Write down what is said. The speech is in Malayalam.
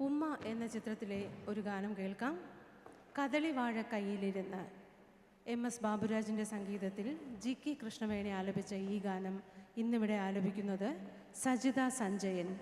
ഉമ്മ എന്ന ചിത്രത്തിലെ ഒരു ഗാനം കേൾക്കാം. കദളി വാഴ കയ്യിലിരുന്ന്. എം എസ് ബാബുരാജിന്റെ സംഗീതത്തിൽ ജി കെ കൃഷ്ണവേണി ആലപിച്ച ഈ ഗാനം ഇന്നിവിടെ ആലപിക്കുന്നത് സജിത സഞ്ജയൻ.